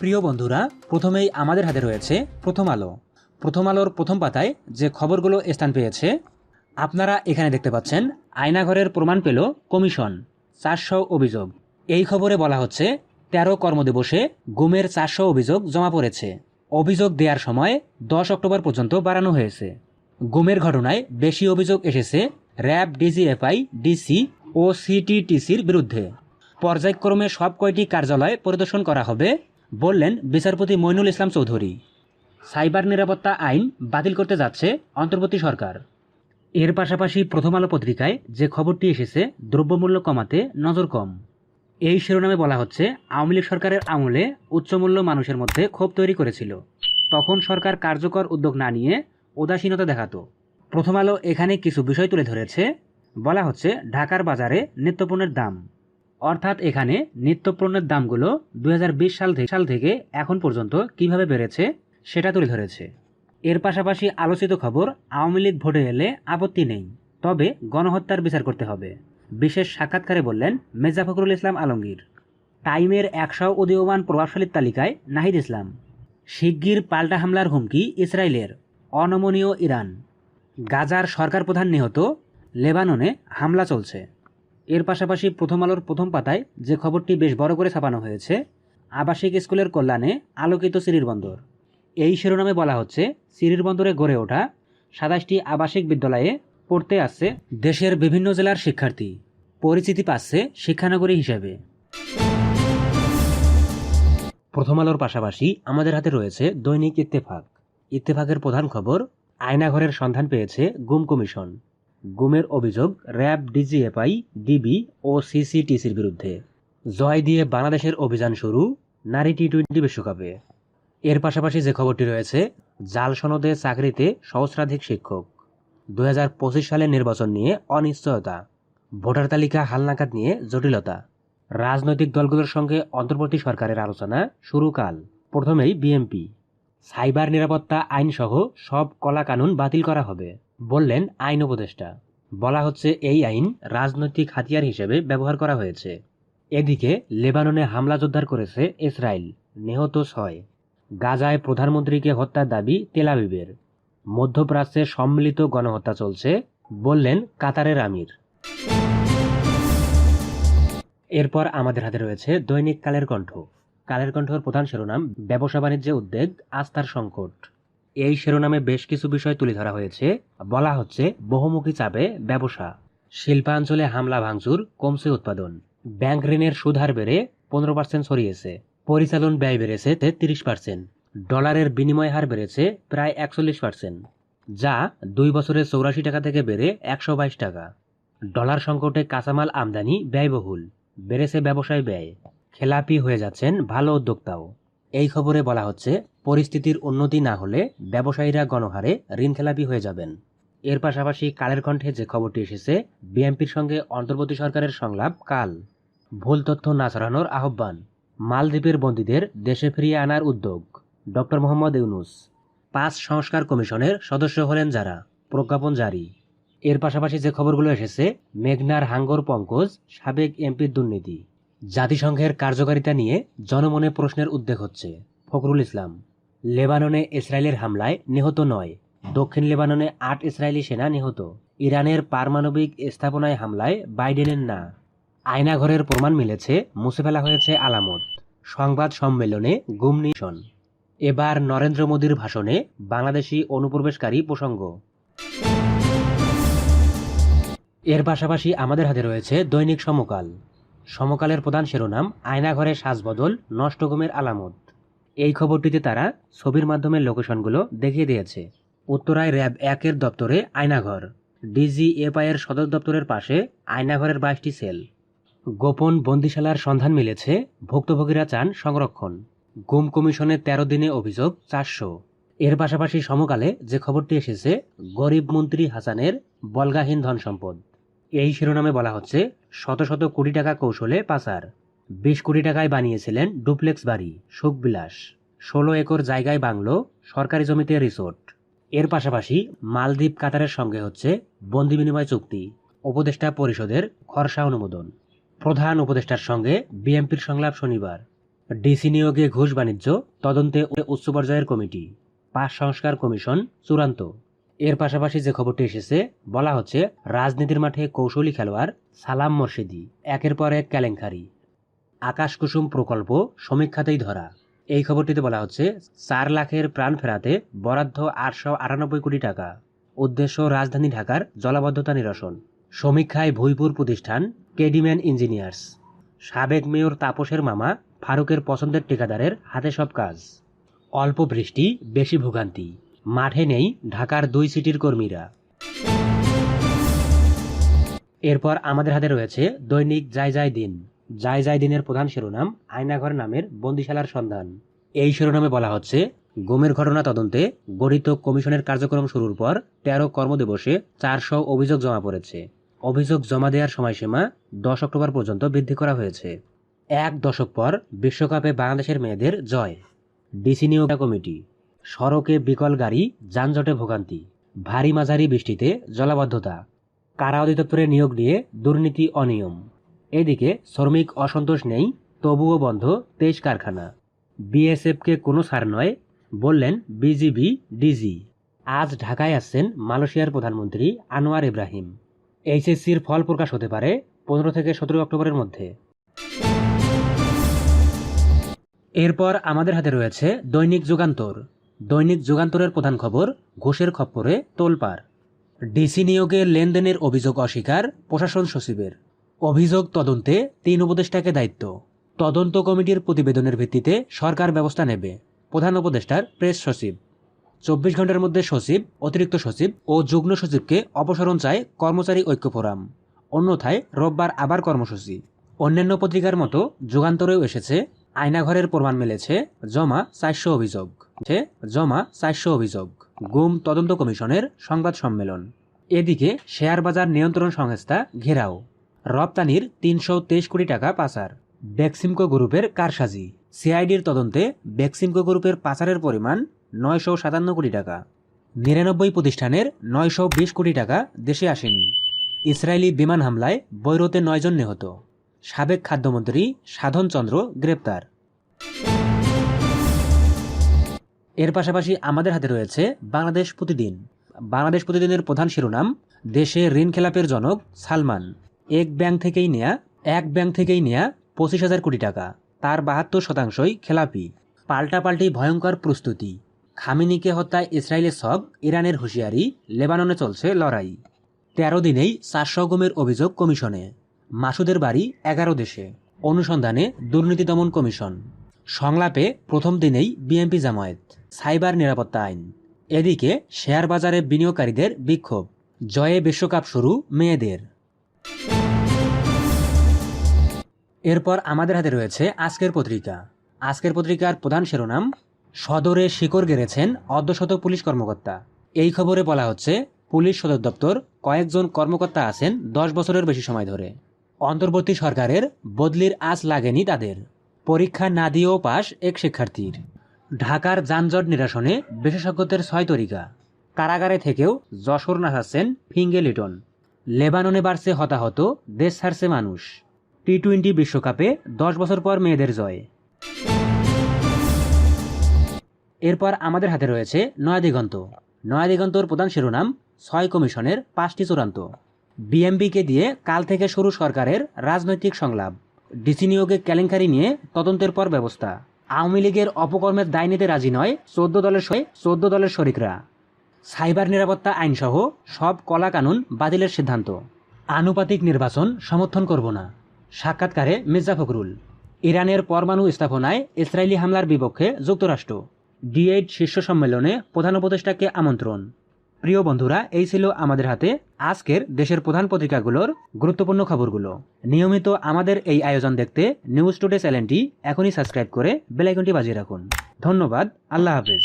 প্রিয় বন্ধুরা, প্রথমেই আমাদের হাতে রয়েছে প্রথম আলো। প্রথম আলোর প্রথম পাতায় যে খবরগুলো স্থান পেয়েছে, আপনারা এখানে দেখতে পাচ্ছেন, আয়নাঘরের প্রমাণ পেল কমিশন, চারশো অভিযোগ। এই খবরে বলা হচ্ছে, তেরো কর্মদিবসে গুমের চারশো অভিযোগ জমা পড়েছে। অভিযোগ দেওয়ার সময় দশ অক্টোবর পর্যন্ত বাড়ানো হয়েছে। গুমের ঘটনায় বেশি অভিযোগ এসেছে র্যাব, ডিজিএফআই, ডিসি ও সিটিটিসির বিরুদ্ধে। পর্যায়ক্রমে সব কয়টি কার্যালয় পরিদর্শন করা হবে বললেন বিচারপতি মইনুল ইসলাম চৌধুরী, সাইবার নিরাপত্তা আইন বাতিল করতে যাচ্ছে অন্তর্বর্তী সরকার। এর পাশাপাশি প্রথম আলো পত্রিকায় যে খবরটি এসেছে, দ্রব্যমূল্য কমাতে নজর কম। এই শিরোনামে বলা হচ্ছে, আওয়ামী লীগ সরকারের আমলে উচ্চমূল্য মানুষের মধ্যে ক্ষোভ তৈরি করেছিল। তখন সরকার কার্যকর উদ্যোগ না নিয়ে উদাসীনতা দেখাতো। প্রথম আলো এখানে কিছু বিষয় তুলে ধরেছে। বলা হচ্ছে, ঢাকার বাজারে নিত্যপণ্যের দাম। অর্থাৎ এখানে নিত্যপণ্যের দামগুলো দুই হাজার বিশ সাল থেকে সাল থেকে এখন পর্যন্ত কীভাবে বেড়েছে সেটা তুলে ধরেছে। এর পাশাপাশি আলোচিত খবর, আওয়ামী লীগ ভোটে এলে আপত্তি নেই, তবে গণহত্যার বিচার করতে হবে, বিশেষ সাক্ষাৎকারে বললেন মির্জা ফখরুল ইসলাম আলমগীর। টাইমের একশো উদীয়মান প্রভাবশালীর তালিকায় নাহিদ ইসলাম। শিগগির পাল্টা হামলার হুমকি ইসরায়েলের, অনমনীয় ইরান। গাজার সরকার প্রধান নিহত, লেবাননে হামলা চলছে। এর পাশাপাশি প্রথম আলোর প্রথম পাতায় যে খবরটি বেশ বড় করে ছাপানো হয়েছে, আবাসিক স্কুলের কল্যাণে আলোকিত সিরির বন্দর। এই শিরোনামে বলা হচ্ছে সিরির বন্দরে গড়ে ওঠা সাতাশটি আবাসিক বিদ্যালয়ে পড়তে আসছে দেশের বিভিন্ন জেলার শিক্ষার্থী। পরিচিতি পাচ্ছে শিক্ষানগরী হিসেবে। প্রথম আলোর পাশাপাশি আমাদের হাতে রয়েছে দৈনিক ইত্তেফাক। ইত্তেফাকের প্রধান খবর, আয়নাঘরের সন্ধান পেয়েছে গুম কমিশন। গুমের অভিযোগ র্যাব, ডিজিএফআই, ডিবি ও সিসিটিসির বিরুদ্ধে। জয় দিয়ে বাংলাদেশের অভিযান শুরু নারী টি টোয়েন্টি বিশ্বকাপে। এর পাশাপাশি যে খবরটি রয়েছে, জাল সনদে চাকরিতে সহস্রাধিক শিক্ষক। দু হাজার পঁচিশ সালের নির্বাচন নিয়ে অনিশ্চয়তা। ভোটার তালিকা হালনাগাদ নিয়ে জটিলতা। রাজনৈতিক দলগুলোর সঙ্গে অন্তর্বর্তী সরকারের আলোচনা শুরু কাল প্রথমেই বিএমপি সাইবার নিরাপত্তা আইনসহ সব কলা কানুন বাতিল করা হবে। বললেন, আইন উপদেষ্টা, বলা হচ্ছে এই আইন রাজনৈতিক হাতিয়ার হিসেবে ব্যবহার করা হয়েছে। এদিকে লেবাননে হামলা জোরদার করেছে ইসরায়েল, নিহত ছয়। গাজায় প্রধানমন্ত্রীকে হত্যার দাবি তেলাবিবের মধ্যপ্রাচ্যে সম্মিলিত গণহত্যা চলছে, বললেন কাতারের আমির। এরপর আমাদের হাতে রয়েছে দৈনিক কালের কণ্ঠ। কালের কণ্ঠর প্রধান শিরোনাম ব্যবসা বাণিজ্যে উদ্বেগ, আস্থার সংকট। এই শিরোনামে বেশ কিছু বিষয় তুলে ধরা হয়েছে। বলা হচ্ছে, বহুমুখী চাপে ব্যবসা, শিল্পাঞ্চলে হামলা ভাঙচুর, কমছে উৎপাদন, ব্যাংক ঋণের সুদহার বেড়ে পনেরো পার্সেন্ট ছড়িয়েছে, পরিচালন ব্যয় বেড়েছে তেত্রিশ পার্সেন্ট ডলারের বিনিময় হার বেড়েছে প্রায় একচল্লিশ পার্সেন্ট যা দুই বছরে চৌরাশি টাকা থেকে বেড়ে একশো বাইশ টাকা। ডলার সংকটে কাঁচামাল আমদানি ব্যয়বহুল, বেড়েছে ব্যবসায় ব্যয়, খেলাপি হয়ে যাচ্ছেন ভালো উদ্যোক্তাও। এই খবরে বলা হচ্ছে, পরিস্থিতির উন্নতি না হলে ব্যবসায়ীরা গণহারে ঋণ খেলাপি হয়ে যাবেন। এর পাশাপাশি কালের কণ্ঠে যে খবরটি এসেছে, বিএনপির সঙ্গে অন্তর্বর্তী সরকারের সংলাপ কাল। ভুল তথ্য না ছড়ানোর আহ্বান, মালদ্বীপের বন্দীদের দেশে ফিরিয়ে আনার উদ্যোগ। ডক্টর মোহাম্মদ ইউনুস, পাঁচ সংস্কার কমিশনের সদস্য হলেন যারা, প্রজ্ঞাপন জারি। এর পাশাপাশি যে খবরগুলো এসেছে, মেঘনার হাঙ্গর পঙ্কজ, সাবেক এমপির দুর্নীতি। জাতিসংঘের কার্যকারিতা নিয়ে জনমনে প্রশ্নের উদ্বেগ হচ্ছে। ফখরুল ইসলাম, লেবাননে ইসরায়েলের হামলায় নিহত নয়। দক্ষিণ লেবাননে আট ইসরায়েলি সেনা নিহত। ইরানের পারমাণবিক স্থাপনায় হামলায় বাইডেনের না। আয়নাঘরের প্রমাণ মিলেছে, মুছে ফেলা হয়েছে আলামত। সংবাদ সম্মেলনে গুম নিশন এবার নরেন্দ্র মোদীর ভাষণে বাংলাদেশি অনুপ্রবেশকারী প্রসঙ্গ। এর পাশাপাশি আমাদের হাতে রয়েছে দৈনিক সমকাল। সমকালের প্রধান শিরোনাম, আয়নাঘরের সাজবদল নষ্ট গুমের আলামত। এই খবরটিতে তারা ছবির মাধ্যমে লোকেশনগুলো দেখিয়ে দিয়েছে। উত্তরায় র্যাব একের দপ্তরে আয়নাঘর। ডিজিএফআই এর সদর দপ্তরের পাশে আয়নাঘরের বাইশটি সেল। গোপন বন্দিশালার সন্ধান মিলেছে, ভুক্তভোগীরা চান সংরক্ষণ। গুম কমিশনের তেরো দিনে অভিযোগ চারশো। এর পাশাপাশি সমকালে যে খবরটি এসেছে, গরিব মন্ত্রী হাসানের বলগাহীন ধন সম্পদ এই শিরোনামে বলা হচ্ছে শত শত কোটি টাকা কৌশলে পাচার। বিশ কোটি টাকায় বানিয়েছিলেন ডুপ্লেক্স বাড়ি সুখবিলাস ষোলো একর জায়গায় বাংলো, সরকারি জমিতে রিসোর্ট। এর পাশাপাশি মালদ্বীপ, কাতারের সঙ্গে হচ্ছে বন্দি বিনিময় চুক্তি, উপদেষ্টা পরিষদের খরসা অনুমোদন। প্রধান উপদেষ্টার সঙ্গে বিএনপির সংলাপ শনিবার। ডিসি নিয়োগে ঘুষ বাণিজ্য, তদন্তে উচ্চ পর্যায়ের কমিটি পাশ সংস্কার কমিশন চূড়ান্ত। এর পাশাপাশি যে খবরটি এসেছে, বলা হচ্ছে রাজনীতির মাঠে কৌশলী খেলোয়াড় সালাম মোর্শেদি, একের পর এক কেলেঙ্কারি। আকাশ কুসুম প্রকল্প সমীক্ষাতেই ধরা। এই খবরটিতে বলা হচ্ছে, চার লাখের প্রাণ ফেরাতে বরাদ্দ আটশো আটানব্বই কোটি টাকা। উদ্দেশ্য রাজধানী ঢাকার জলাবদ্ধতা নিরসন। সমীক্ষায় ভুইপুর প্রতিষ্ঠান, কেডিম্যান ইঞ্জিনিয়ার্স। সাবেক মেয়র তাপসের মামা, ফারুকের পছন্দের ঠিকাদারের হাতে সব কাজ। অল্প বৃষ্টি, বেশি ভোগান্তি। মাঠে নেই ঢাকার দুই সিটির কর্মীরা। এরপর আমাদের হাতে রয়েছে দৈনিক যাই যাই দিন। যাই যাই দিনের প্রধান শিরোনাম আয়নাঘর নামের বন্দিশালার সন্ধান। এই শিরোনামে বলা হচ্ছে, গুমের ঘটনা তদন্তে গঠিত কমিশনের কার্যক্রম শুরুর পর তেরো কর্মদিবসে চারশো অভিযোগ জমা পড়েছে। অভিযোগ জমা দেওয়ার সময়সীমা দশ অক্টোবর পর্যন্ত বৃদ্ধি করা হয়েছে। এক দশক পর বিশ্বকাপে বাংলাদেশের মেয়েদের জয়। ডিসি নিয়োগ কমিটি। সড়কে বিকল গাড়ি, যানজটে ভোগান্তি, ভারী মাঝারি বৃষ্টিতে জলাবদ্ধতা কারা অধিদপ্তরে নিয়োগ নিয়ে দুর্নীতি অনিয়ম। এদিকে শ্রমিক অসন্তোষ নেই, তবুও বন্ধ তেইশ কারখানা। বিএসএফকে কোনো ছাড় নয়, বললেন বিজিবি, ডিজি। আজ ঢাকায় আসছেন মালয়েশিয়ার প্রধানমন্ত্রী আনোয়ার ইব্রাহিম। এইচএসসির ফল প্রকাশ হতে পারে পনেরো থেকে সতেরো অক্টোবরের মধ্যে। এরপর আমাদের হাতে রয়েছে দৈনিক যুগান্তর। দৈনিক যুগান্তরের প্রধান খবর, ঘোষের খপ্পরে তোলপাড়। ডিসি নিয়োগের লেনদেনের অভিযোগ অস্বীকার প্রশাসন সচিবের। অভিযোগ তদন্তে তিন উপদেষ্টাকে দায়িত্ব। তদন্ত কমিটির প্রতিবেদনের ভিত্তিতে সরকার ব্যবস্থা নেবে, প্রধান উপদেষ্টার প্রেস সচিব। চব্বিশ ঘণ্টার মধ্যে সচিব, অতিরিক্ত সচিব ও যুগ্ম সচিবকে অপসারণ চায় কর্মচারী ঐক্য ফোরাম। অন্যথায় রোববার আবার কর্মসূচি। অন্যান্য পত্রিকার মতো যুগান্তরেও এসেছে আয়নাঘরের প্রমাণ মিলেছে জমা চারশো অভিযোগ। জমা চারশো অভিযোগ। গুম তদন্ত কমিশনের সংবাদ সম্মেলন। এদিকে শেয়ার বাজার নিয়ন্ত্রণ সংস্থা ঘেরাও। রপ্তানির তিনশো তেইশ কোটি টাকা পাচার। বেক্সিমকো গ্রুপের কারসাজি। সিআইডির তদন্তে বেক্সিমকো গ্রুপের পাচারের পরিমাণ নয়শো সাতান্ন কোটি টাকা। নিরানব্বই প্রতিষ্ঠানের নয়শো বিশ কোটি টাকা দেশে আসেনি। ইসরায়েলি বিমান হামলায় বৈরতে নয়জন নিহত। সাবেক খাদ্যমন্ত্রী সাধন চন্দ্র গ্রেপ্তার। এর পাশাপাশি আমাদের হাতে রয়েছে বাংলাদেশ প্রতিদিন। বাংলাদেশ প্রতিদিনের প্রধান শিরোনাম, দেশে ঋণ খেলাপের জনক সালমান। এক ব্যাংক থেকেই নেয়া, এক ব্যাংক থেকেই নেয়া পঁচিশ হাজার কোটি টাকা। তার বাহাত্তর শতাংশই খেলাপি। পাল্টাপাল্টি ভয়ঙ্কর প্রস্তুতি। খামিনিকে হত্যায় ইসরায়েলের শখ ইরানের হুঁশিয়ারি, লেবাননে চলছে লড়াই। তেরো দিনেই চারশো গুমের অভিযোগ কমিশনে। মাসুদের বাড়ি এগারো দেশে। অনুসন্ধানে দুর্নীতি দমন কমিশন। সংলাপে প্রথম দিনেই বিএনপি জামায়াত। সাইবার নিরাপত্তা আইন। এদিকে শেয়ার বাজারে বিনিয়োগকারীদের বিক্ষোভ। জয়ে বিশ্বকাপ শুরু মেয়েদের। এরপর আমাদের হাতে রয়েছে আজকের পত্রিকা। আজকের পত্রিকার প্রধান শিরোনাম, সদরে শিকড় গেড়েছেন অর্ধশত পুলিশ কর্মকর্তা। এই খবরে বলা হচ্ছে, পুলিশ সদর দপ্তর কয়েকজন কর্মকর্তা আছেন দশ বছরের বেশি সময় ধরে। অন্তর্বর্তী সরকারের বদলির আজ লাগেনি তাদের। পরীক্ষা না দিয়েও পাশ এক শিক্ষার্থীর। ঢাকার যানজট নিরসনে বিশেষজ্ঞদের ছয় তরিকা। কারাগারে থেকেও যশোর নাচাচ্ছেন ফিঙ্গে লিটন। লেবাননে বাড়ছে হতাহত, দেশ ছাড়ছে মানুষ। টি টোয়েন্টি বিশ্বকাপে দশ বছর পর মেয়েদের জয়। এরপর আমাদের হাতে রয়েছে নয়াদিগন্ত নয়াদিগন্তর প্রধান শিরোনাম ছয় কমিশনের পাঁচটি চূড়ান্ত। বিএমবিকে দিয়ে কাল থেকে শুরু সরকারের রাজনৈতিক সংলাপ। ডিসি নিয়োগে কেলেঙ্কারি নিয়ে তদন্তের পর ব্যবস্থা। আওয়ামী লীগের অপকর্মের দায় নিতে রাজি নয় চোদ্দ দলের সই চোদ্দ দলের শরিকরা। সাইবার নিরাপত্তা আইনসহ সব কলা কানুন বাতিলের সিদ্ধান্ত। আনুপাতিক নির্বাচন সমর্থন করব না। সাক্ষাৎকারে মির্জা ফখরুল। ইরানের পরমাণু স্থাপনায় ইসরায়েলি হামলার বিপক্ষে যুক্তরাষ্ট্র। ডি এইট শীর্ষ সম্মেলনে প্রধান উপদেষ্টাকে আমন্ত্রণ। প্রিয় বন্ধুরা, এই ছিল আমাদের হাতে আজকের দেশের প্রধান পত্রিকাগুলোর গুরুত্বপূর্ণ খবরগুলো। নিয়মিত আমাদের এই আয়োজন দেখতে নিউজ টুডে চ্যানেলটি এখনই সাবস্ক্রাইব করে বেলাইকনটি বাজিয়ে রাখুন। ধন্যবাদ, আল্লাহ হাফেজ।